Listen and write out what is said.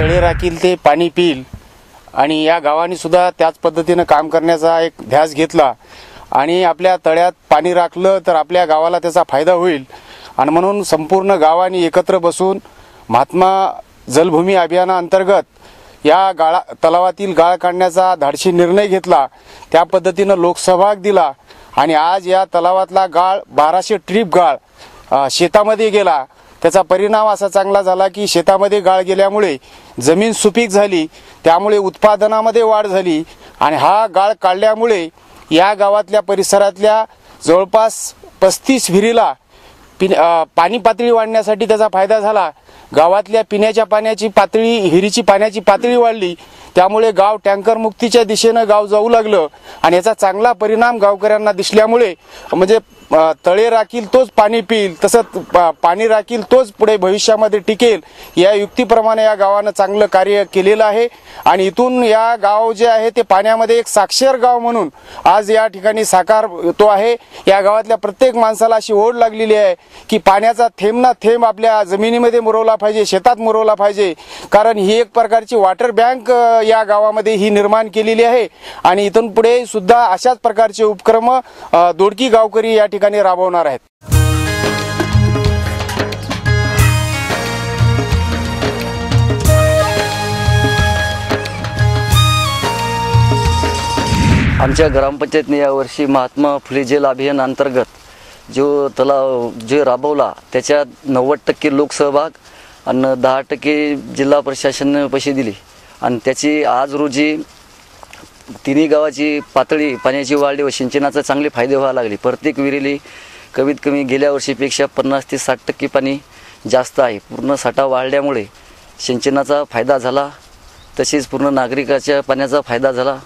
तळे राखील ते पाणी पिईल. आणि या गावाने सुद्धा त्याच पद्धतीनं काम करण्याचा एक ध्यास घेतला. आणि आपल्या तळ्यात पाणी राखलं तर आपल्या गावाला त्याचा फायदा होईल. आणि म्हणून संपूर्ण गावाने एकत्र बसून महात्मा जलभूमी अभियानाअंतर्गत या गाळा तलावातील गाळ काढण्याचा धाडशी निर्णय घेतला. त्या पद्धतीनं लोकसहभाग दिला. आणि आज या तलावातला गाळ बाराशे ट्रीप गाळ शेतामध्ये गेला. त्याचा परिणाम असा चांगला झाला की शेतामध्ये गाळ गेल्यामुळे जमीन सुपीक झाली त्यामुळे उत्पादनामध्ये वाढ झाली आणि हा गाळ काढल्यामुळे या गावातल्या परिसरातल्या जवळपास पस्तीस विहिरीला पिन पाणी पातळी वाढण्यासाठी त्याचा फायदा झाला. गावातल्या पिण्याच्या पाण्याची पातळी हिरीची पाण्याची पातळी वाढली. त्यामुळे गाव टँकर मुक्तीच्या दिशेनं गाव जाऊ लागलं आणि याचा चांगला परिणाम गावकऱ्यांना दिसल्यामुळे म्हणजे तळे राखील तोच पाणी पिईल तसंच पाणी राखील तोच पुढे भविष्यामध्ये टिकेल. या युक्तीप्रमाणे या गावानं चांगलं कार्य केलेलं आहे. आणि इथून या गाव जे आहे ते पाण्यामध्ये एक साक्षर गाव म्हणून आज या ठिकाणी साकार तो आहे. या गावातल्या प्रत्येक माणसाला अशी ओढ लागलेली आहे की पाण्याचा थेंब ना थेंब आपल्या जमिनीमध्ये मुरवला पाहिजे शेतात मुरवला पाहिजे. कारण ही एक प्रकारची वॉटर बँक या गावामध्ये ही निर्माण केलेली आहे. आणि इथून पुढे सुद्धा अशाच प्रकारचे उपक्रम दोडकी गावकरी या ठिकाणी ठिकाणी राबवणार आहेत. आमच्या ग्रामपंचायतने यावर्षी महात्मा फुले जल अभियान अंतर्गत जो तलाव जे राबवला त्याच्यात नव्वद टक्के लोकसहभाग आणि दहा टक्के जिल्हा प्रशासनाने पैसे दिले. आणि त्याची आज रोजी तिन्ही गावाची पातळी पाण्याची वाढली व सिंचनाचा चांगले फायदे व्हायला लागले. प्रत्येक विहिरीली कमीत कमी गेल्या वर्षीपेक्षा पन्नास ते साठ टक्के पाणी जास्त आहे. पूर्ण साठा वाढल्यामुळे सिंचनाचा फायदा झाला. तसेच पूर्ण नागरिकाच्या पाण्याचा फायदा झाला.